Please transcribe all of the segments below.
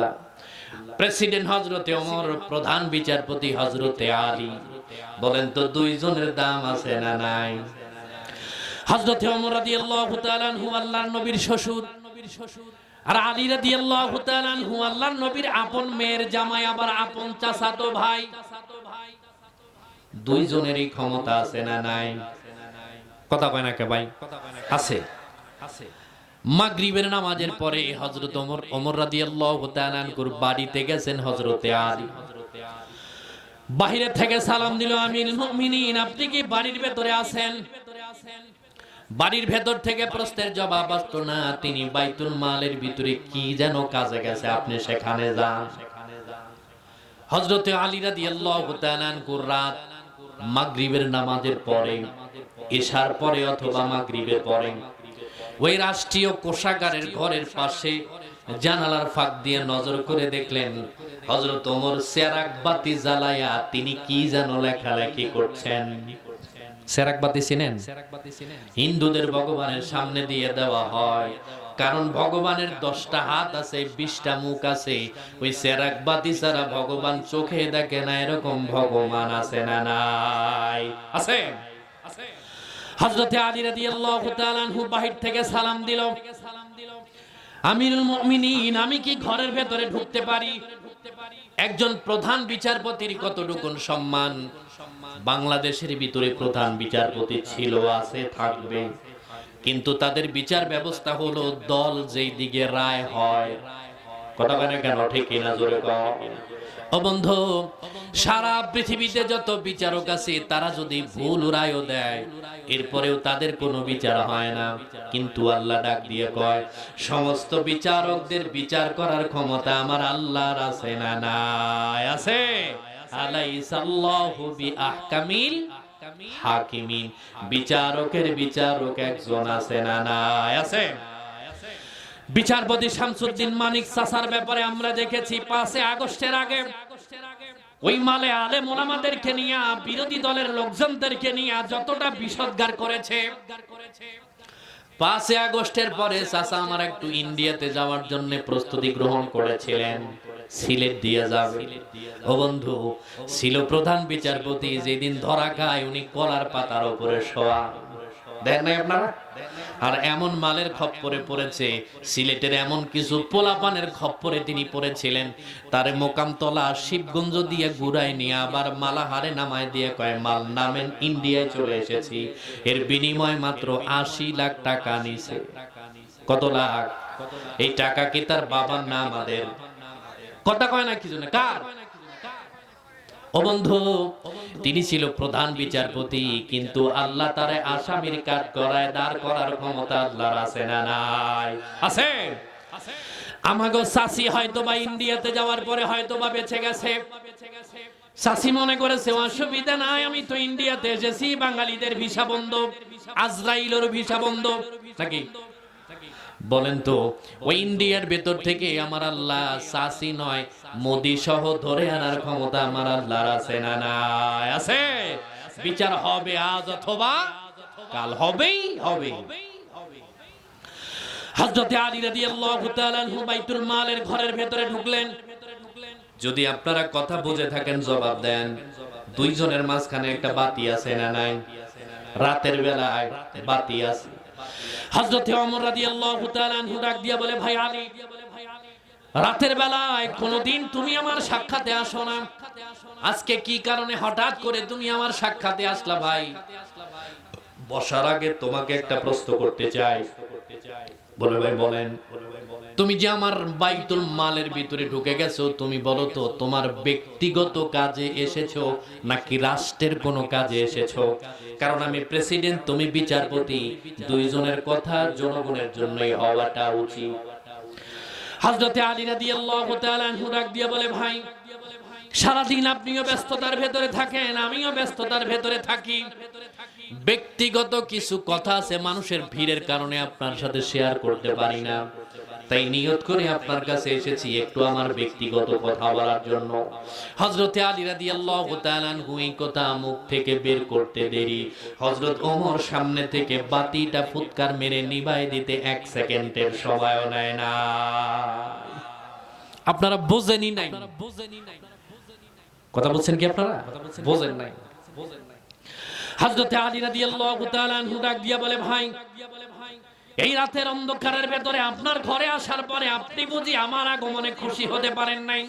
রাহমাতুল্লাহ প্রেসিডেন্ট হজরতে ওমর, প্রধান বিচারপতি হজরতে আলী। বলেন তো দুইজনের দাম আছে না নাই? হজরতে ওমর রাদিয়াল্লাহু তাআলা আনহু, আল্লাহর নবীর শ্বশুর। আর আলী রাদিয়াল্লাহু তাআলা আনহু, আল্লাহর নবীর আপন মেয়ের জামাই, আবার আপন চাচাতো ভাই। দুইজনেরই ক্ষমতা আছে না নাই? কথা কয় না কে ভাই? আছে। মাগরিবের নামাজের পরে হযরত ওমর ওমর রাদিয়াল্লাহু তাআলা আনহুর বাড়িতে গেছেন হযরতে আলী। বাহিরে থেকে সালাম দিল, আমির মুমিনিন, আপনি কি বাড়ির ভেতরে আছেন? বাড়ির ভেতর থেকে প্রশ্নের জবাব আসতো না, তিনি বাইতুল মালের ভিতরে কি যেন কাজে গেছে, আপনি সেখানে যান। হজরতে আলী রাদিয়াল্লাহু তাআলা রাত মাগরিবের নামাজের পরে এশার পরে অথবা মাগরিবের পরে ওই রাষ্ট্রীয় কোষাগারের ঘরের পাশে জানালার ফাঁক দিয়ে নজর করে দেখলেন হজরত ওমর সেরাক বাতি জ্বালায়া তিনি কি যেন লেখালেখি করছেন। হিন্দুদের ভগবানের সামনে দিয়ে দেওয়া হয়। কারণ ভগবানের দশটা হাত আছে, বিশটা মুখ আছে। ওই সেরাক বাতি ছাড়া ভগবান চোখে দেখে না এরকম ভগবান আছে না নাই। আছে? হযরতে আলী তাআলা আনহু বাহির থেকে সালাম দিল। আমিরুল মুমিনিন, আমি কি ঘরের ভেতরে ঢুকতে পারি? একজন প্রধান বিচারপতির কতটুকু সম্মান? বাংলাদেশের ভিতরে প্রধান বিচারপতি ছিল, আছে, থাকবে। কিন্তু তাদের বিচার ব্যবস্থা হলো দল যেই দিকে রায় হয়। কথা বলে কেন? ঠিক কিনা, জোরে কও। ও বন্ধু, সারা পৃথিবীতে যত বিচারক আছে, তারা যদি ভুল রায়ও দেয়, এরপরেও তাদের কোনো বিচার হয় না। কিন্তু আল্লাহ ডাক দিয়ে কয়, সমস্ত বিচারকদের বিচার করার ক্ষমতা আমার আল্লাহর আছে না নাই? আছে? আলাইসাল্লাহু বিআহকামিল হাকিমিন। বিচারকের বিচারক একজন আছে না নাই? আছে? বিচারপতি শামসুদ্দিন মানিক সাসার ব্যাপারে আমরা দেখেছি, পাঁচে আগস্টের আগে ওই মালে আলে মোলামাদেরকে নিয়ে, বিরোধী দলের লোকজনদেরকে নিয়ে যতটা বিষদগার করেছে। পাঁচে আগস্টের পরে চাচা আমার একটু ইন্ডিয়াতে যাওয়ার জন্য প্রস্তুতি গ্রহণ করেছিলেন, সিলেট দিয়ে যাবে। ও বন্ধু, ছিল প্রধান বিচারপতি, যেদিন ধরা খায় উনি কলার পাতার উপরে শোয়া। দেখেন নাই আপনারা? আর এমন মালের খপ্পরে পড়েছে সিলেটের এমন কিছু পোলাপানের খপ্পরে তিনি পড়েছিলেন। তার মোকামতলা শিবগঞ্জ দিয়ে ঘুরায় নিয়ে আবার মালাহারে নামায় দিয়ে কয় মাল নামেন ইন্ডিয়ায় চলে এসেছি। এর বিনিময় মাত্র আশি লাখ টাকা নিছে। কত লাখ? এই টাকা কি তার বাবার না আমাদের কথা কয় না কিছু কার? ও বন্ধু, তিনি ছিল প্রধান বিচারপতি, কিন্তু আল্লাহ তারে আসামির কাঠ করায় দাঁড় করার ক্ষমতা আল্লাহর আছে না নাই? আছে? আমাগো সাসি হয়তো বা ইন্ডিয়াতে যাওয়ার পরে হয়তো বা বেঁচে গেছে। সাসি মনে করেছে, অসুবিধা নাই, আমি তো ইন্ডিয়াতে এসেছি, বাঙালিদের ভিসা বন্ধ আজরাইলের ভিসা বন্ধ নাকি? বলেন তো ওই ইন্ডিয়ার ভেতর থেকে আমার আল্লাহ সাসি নয়, মোদি সহ ধরে আনার ক্ষমতা আমার আল্লাহর আছে না নাই? আছে? বিচার হবে আজ অথবা কাল হবেই হবে হযরতে আলী রাদিয়াল্লাহু তাআলা বাইতুল মালের ঘরের ভেতরে ঢুকলেন। যদি আপনারা কথা বুঝে থাকেন, জবাব দেন, দুইজনের মাঝখানে একটা বাতি আছে না নাই? রাতের বেলায় বাতি আছে। ডাক দিয়া বলে, ভাই আলী, রাতের বেলায় কোনদিন তুমি আমার সাক্ষাতে আসো না। আজকে কি কারণে হঠাৎ করে তুমি আমার সাক্ষাতে আসলা ভাই? বসার আগে তোমাকে একটা প্রশ্ন করতে চাই। বলে ভাই, বলেন। তুমি যে আমার বাইতুল মালের ভিতরে ঢুকে গেছো, তুমি বলো তো, তোমার ব্যক্তিগত কাজে এসেছ নাকি রাষ্ট্রের কোনো কাজে এসেছ? কারণ আমি প্রেসিডেন্ট, তুমি বিচারপতি, দুইজনের কথা জনগণের জন্যই হওয়াটা উচিত। হযরতে আলী রাদিয়াল্লাহু তাআলা আনহু ডাক দিয়ে বলে, ভাই, সারাদিন আপনিও ব্যস্ততার ভেতরে থাকেন, আমিও ব্যস্ততার ভেতরে থাকি। ব্যক্তিগত কিছু কথা আছে মানুষের ভিড়ের কারণে আপনার সাথে শেয়ার করতে পারি না। তাই নিয়ত করে আপনার কাছে এসেছি একটু আমার ব্যক্তিগত কথা বলার জন্য। হযরতে আলী তাআলা আনহু এই কথা মুখ থেকে বের করতে দেরি। হযরত ওমর সামনে থেকে বাতিটা ফুৎকার মেরে নিভাই দিতে এক সেকেন্ডের সময়ও নেয় না। আপনারা বোঝেনই নাই। কথা বলছেন কি আপনারা? বোঝেন নাই। হযরতে আলী রাদিয়াল্লাহু তাআলা আনহু ডাক দিয়া বলে, ভাই এই রাতের অন্ধকারের ভেতরে আপনার ঘরে আসার পরে আপনি বুঝি আমার আগমনে খুশি হতে পারেন নাই।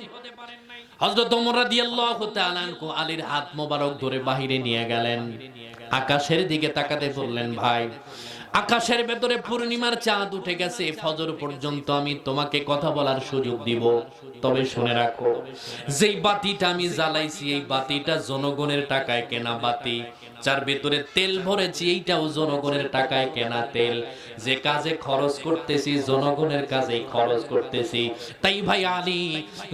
হযরত ওমর রাদিয়াল্লাহু তাআলা আলীর হাত মোবারক ধরে বাহিরে নিয়ে গেলেন। আকাশের দিকে তাকাতে বললেন, ভাই আকাশের ভেতরে পূর্ণিমার চাঁদ উঠে গেছে। ফজর পর্যন্ত আমি তোমাকে কথা বলার সুযোগ দিব। তবে শুনে রাখো, যেই বাতিটা আমি জ্বালাইছি, এই বাতিটা জনগণের টাকায় কেনা বাতি। যার ভেতরে তেল ভরেছি, এইটাও জনগণের টাকায় কেনা তেল। যে কাজে খরচ করতেছি, জনগণের কাজে খরচ করতেছি। তাই ভাই আলী,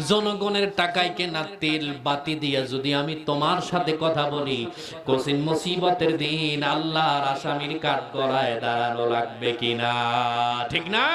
জনগণের টাকায় কেনা তেল, বাতি দিয়ে যদি আমি তোমার সাথে কথা বলি কসিন মুসিবতের দিন আল্লাহর আসামির কাঠ গড়ায় দাঁড়ানো লাগবে কিনা? ঠিক না?